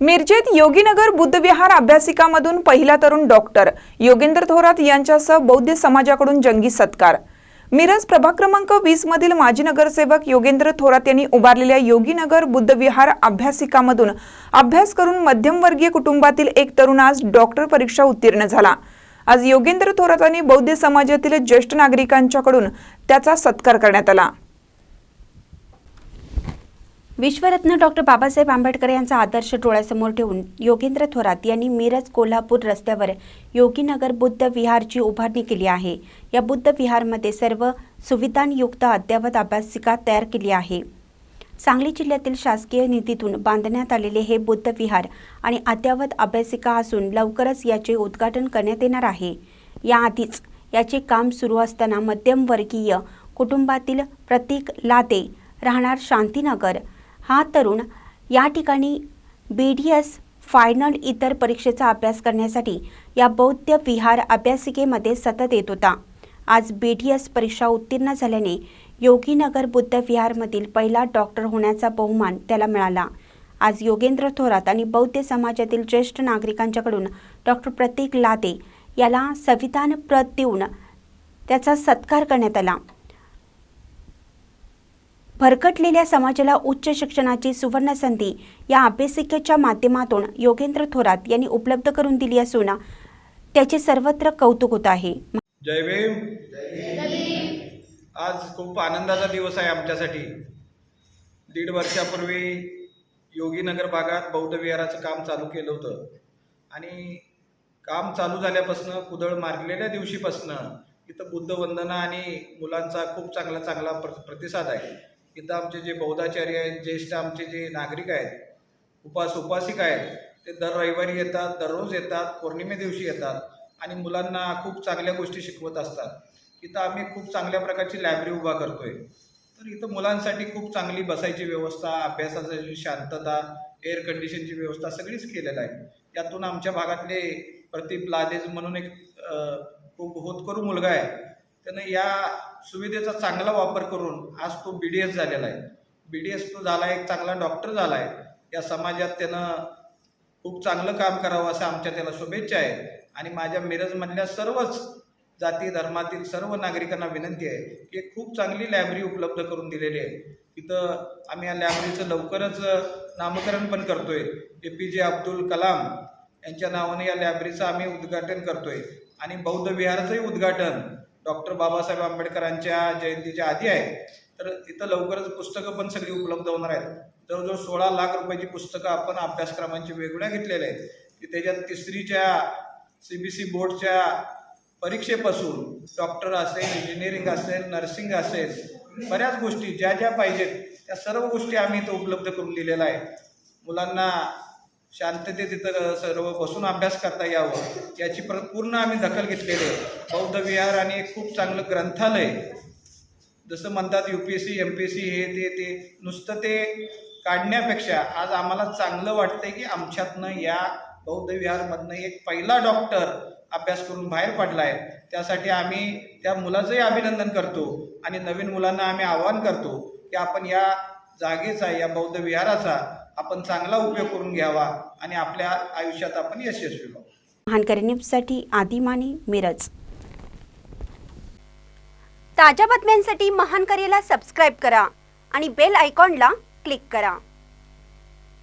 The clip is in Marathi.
मिरजेत योगीनगर बुद्धविहार अभ्यासिकामधून पहिला तरुण डॉक्टर. योगेंद्र थोरात यांच्यासह बौद्ध समाजाकडून जंगी सत्कार. मिरज प्रभाग क्रमांक वीस मधील माजी नगरसेवक योगेंद्र थोरात यांनी उभारलेल्या योगीनगर बुद्धविहार अभ्यासिकामधून अभ्यास करून मध्यमवर्गीय कुटुंबातील एक तरुण आज डॉक्टर परीक्षा उत्तीर्ण झाला. आज योगेंद्र थोरात बौद्ध समाजातील ज्येष्ठ नागरिकांच्याकडून त्याचा सत्कार करण्यात आला. विश्वरत्न डॉक्टर बाबासाहेब आंबेडकर यांचा आदर्श डोळ्यासमोर ठेवून योगेंद्र थोरात यांनी मिरज कोल्हापूर रस्त्यावर योगीनगर बुद्ध विहारची उभारणी केली आहे. या बुद्ध विहारमध्ये सर्व सुविधांयुक्त अद्ययावत अभ्यासिका तयार केली आहे. सांगली जिल्ह्यातील शासकीय निधीतून बांधण्यात आलेले हे बुद्ध विहार आणि अद्ययावत अभ्यासिका असून लवकरच याचे उद्घाटन करण्यात येणार आहे. याआधीच याचे काम सुरू असताना मध्यमवर्गीय कुटुंबातील प्रतीक लादे राहणार शांतीनगर हा तरुण या ठिकाणी बी डी एस फायनल इतर परीक्षेचा अभ्यास करण्यासाठी या बौद्ध विहार अभ्यासिकेमध्ये सतत येत होता. आज बी डी एस परीक्षा उत्तीर्ण झाल्याने योगीनगर बुद्ध विहारमधील पहिला डॉक्टर होण्याचा बहुमान त्याला मिळाला. आज योगेंद्र थोरात आणि बौद्ध समाजातील ज्येष्ठ नागरिकांच्याकडून डॉक्टर प्रतीक लादे याला संविधान प्रत देऊन त्याचा सत्कार करण्यात आला. भरकटलेल्या समाजाला उच्च शिक्षणाची सुवर्ण संधी या अभ्यासिकेच्या माध्यमातून योगेंद्र थोरात यांनी उपलब्ध करून दिली असून त्याचे सर्वत्र कौतुक होत आहे. जय भीम. आज खूप आनंदाचा दिवस आहे आमच्यासाठी. दीड वर्षापूर्वी योगीनगर भागात बौद्ध विहाराचं काम चालू केलं होतं. आणि काम चालू झाल्यापासनं कुदळ मारलेल्या दिवशीपासनं इथं बुद्ध वंदना आणि मुलांचा खूप चांगला चांगला प्र प्रतिसाद आहे. इथं आमचे जे बौद्धाचार्य आहेत ज्येष्ठ आमचे जे नागरिक आहेत उपास उपासिका आहेत ते दर रविवारी येतात दररोज येतात पौर्णिमे दिवशी येतात आणि मुलांना खूप चांगल्या गोष्टी शिकवत असतात. इथं आम्ही खूप चांगल्या प्रकारची लायब्ररी उभा करतोय. तर इथं मुलांसाठी खूप चांगली बसायची व्यवस्था अभ्यासाची शांतता एअर कंडिशनची व्यवस्था सगळीच केलेलं आहे. यातून आमच्या भागातले प्रदीप लादेज म्हणून एक खूप होतकरू मुलगा आहे. त्यानं या सुविधेचा चांगला वापर करून आज तो बी डी एस झालेला आहे. बी डी एस तो झाला एक चांगला डॉक्टर झाला आहे. या समाजात त्यानं खूप चांगलं काम करावं असं आमच्या त्याला शुभेच्छा आहे. आणि माझ्या मिरजमधल्या सर्वच जाती धर्मातील सर्व नागरिकांना विनंती आहे की एक खूप चांगली लायब्ररी उपलब्ध करून दिलेली आहे. तिथं आम्ही या लायब्ररीचं लवकरच नामकरण पण करतोय. ए पी जे अब्दुल कलाम यांच्या नावाने या लायब्ररीचं आम्ही उद्घाटन करतोय. आणि बौद्ध विहाराचंही उद्घाटन डॉक्टर बाबासाहेब आंबेडकरांच्या जयंतीच्या आधी आहे तर इथं लवकरच पुस्तकं पण सगळी उपलब्ध होणार आहेत. जवळजवळ सोळा लाख रुपयाची पुस्तकं आपण अभ्यासक्रमांची वेगळ्या घेतलेल्या आहेत की त्याच्यात तिसरीच्या सी बी सी बोर्डच्या परीक्षेपासून डॉक्टर असेल इंजिनिअरिंग असेल नर्सिंग असेल बऱ्याच गोष्टी ज्या ज्या पाहिजेत त्या सर्व गोष्टी आम्ही इथं उपलब्ध करून दिलेल्या आहे मुलांना शांततेत तिथं सर्व बसून अभ्यास करता यावं याची प्र पूर्ण आम्ही दखल घेतलेली आहे. बौद्ध विहार आणि एक खूप चांगलं ग्रंथालय जसं म्हणतात U P S C M P S C हे ते ते नुसतं ते काढण्यापेक्षा आज आम्हाला चांगलं वाटतंय की आमच्यातनं या बौद्ध विहारमधनं एक पहिला डॉक्टर अभ्यास करून बाहेर पडला आहे त्यासाठी आम्ही त्या मुलाचंही अभिनंदन करतो आणि नवीन मुलांना आम्ही आवाहन करतो की आपण या जागेचा या बौद्ध विहाराचा आपण चांगला उपयोग करून घ्यावा आणि आपल्या आयुष्यात आपण यशस्वी व्हावं. महानकरी न्यूजसाठी आदिमानी मिरज. ताज्या बातम्यांसाठी महानकरीला सबस्क्राईब करा आणि बेल आयकॉनला क्लिक करा.